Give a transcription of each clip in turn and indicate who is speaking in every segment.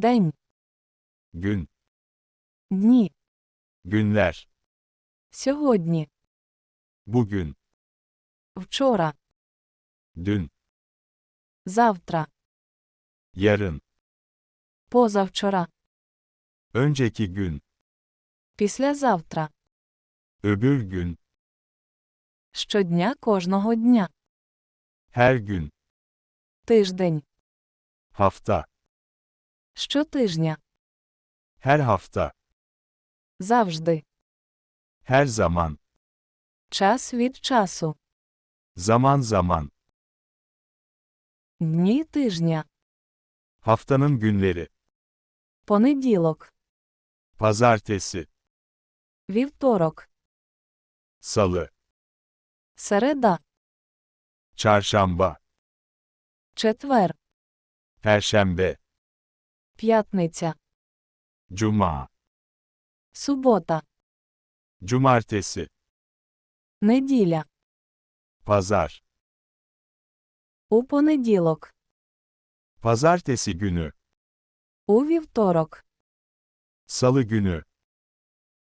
Speaker 1: День.
Speaker 2: gün,
Speaker 1: Дні.
Speaker 2: günler,
Speaker 1: Сьогодні.
Speaker 2: bugün,
Speaker 1: Вчора.
Speaker 2: dün,
Speaker 1: Завтра.
Speaker 2: yarın,
Speaker 1: Позавчора.
Speaker 2: önceki gün,
Speaker 1: Післязавтра.
Speaker 2: öbür gün,
Speaker 1: Щодня кожного дня.
Speaker 2: her gün,
Speaker 1: Тиждень.
Speaker 2: hafta,
Speaker 1: Щотижня.
Speaker 2: her hafta,
Speaker 1: Завжди.
Speaker 2: her zaman,
Speaker 1: Час від часу.
Speaker 2: zaman zaman,
Speaker 1: Дні тижня.
Speaker 2: haftanın günleri,
Speaker 1: Понеділок.
Speaker 2: pazartesi,
Speaker 1: Вівторок.
Speaker 2: salı,
Speaker 1: Середа.
Speaker 2: çarşamba,
Speaker 1: Четвер.
Speaker 2: perşembe,
Speaker 1: П'ятниця.
Speaker 2: cuma,
Speaker 1: Субота.
Speaker 2: cumartesi,
Speaker 1: Неділя.
Speaker 2: pazar,
Speaker 1: У понеділок.
Speaker 2: pazartesi günü,
Speaker 1: У вівторок.
Speaker 2: salı günü,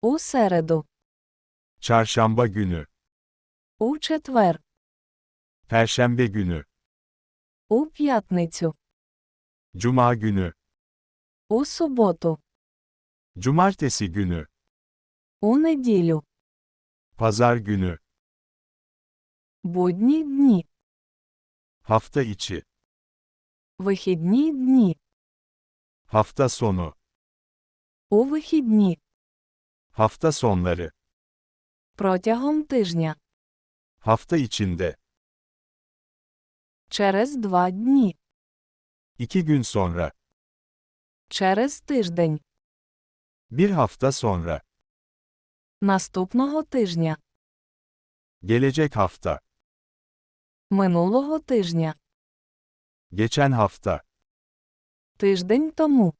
Speaker 1: У середу.
Speaker 2: çarşamba günü,
Speaker 1: У четвер.
Speaker 2: perşembe günü,
Speaker 1: У п'ятницю.
Speaker 2: cuma günü,
Speaker 1: У суботу.
Speaker 2: cumartesi günü,
Speaker 1: У неділю.
Speaker 2: pazar günü,
Speaker 1: Будні дні.
Speaker 2: hafta içi,
Speaker 1: Вихідні дні.
Speaker 2: hafta sonu,
Speaker 1: У вихідні.
Speaker 2: hafta sonları,
Speaker 1: Протягом тижня.
Speaker 2: hafta içinde,
Speaker 1: Через два дні.
Speaker 2: iki gün sonra,
Speaker 1: Через тиждень.
Speaker 2: bir hafta sonra,
Speaker 1: Наступного тижня.
Speaker 2: gelecek hafta,
Speaker 1: Минулого тижня.
Speaker 2: geçen hafta,
Speaker 1: Тиждень тому.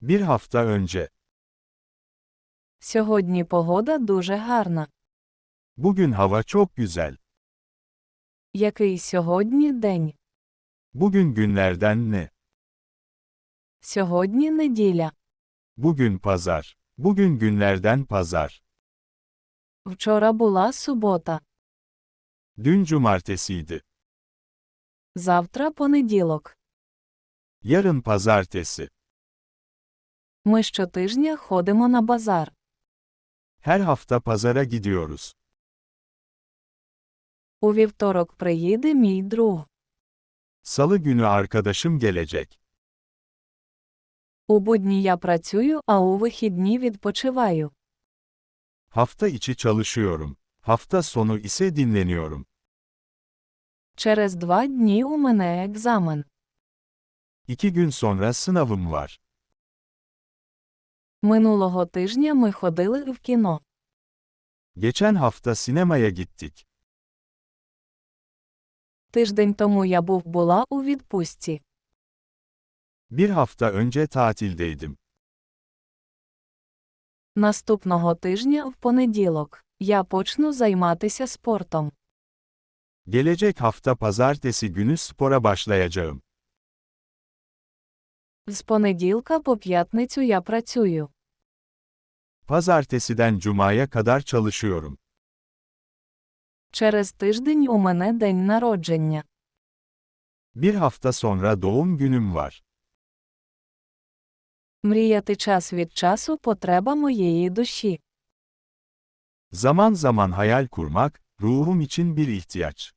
Speaker 2: bir hafta önce,
Speaker 1: Сьогодні погода дуже гарна.
Speaker 2: bugün hava çok güzel,
Speaker 1: Який сьогодні день?
Speaker 2: bugün günlerden ne,
Speaker 1: Сьогодні неділя.
Speaker 2: bugün pazar, bugün günlerden pazar,
Speaker 1: Вчора була субота.
Speaker 2: dün cumartesiydi,
Speaker 1: Завтра понеділок.
Speaker 2: yarın pazartesi,
Speaker 1: Ми щотижня ходимо на базар.
Speaker 2: her hafta pazara gidiyoruz,
Speaker 1: У вівторок приїде мій друг.
Speaker 2: salı günü arkadaşım gelecek,
Speaker 1: У будні я працюю, а у вихідні відпочиваю.
Speaker 2: hafta içi çalışıyorum, hafta sonu ise dinleniyorum.
Speaker 1: Через два дні у мене екзамен.
Speaker 2: İki gün sonra sınavım var.
Speaker 1: Минулого тижня ми ходили в кіно.
Speaker 2: Geçen hafta sinemaya gittik.
Speaker 1: Тиждень тому я був була у відпустці.
Speaker 2: Bir hafta önce tatildeydim.
Speaker 1: Наступного тижня в понеділок я почну займатися спортом.
Speaker 2: Gelecek hafta pazartesi günü spora başlayacağım.
Speaker 1: З понеділка по п'ятницю я працюю.
Speaker 2: Pazartesiden cumaya kadar çalışıyorum.
Speaker 1: Через тиждень у мене день народження.
Speaker 2: Bir hafta sonra doğum günüm var.
Speaker 1: Мріяти час від часу потреба моєї душі.
Speaker 2: Zaman zaman hayal kurmak, ruhum için bir ihtiyaç.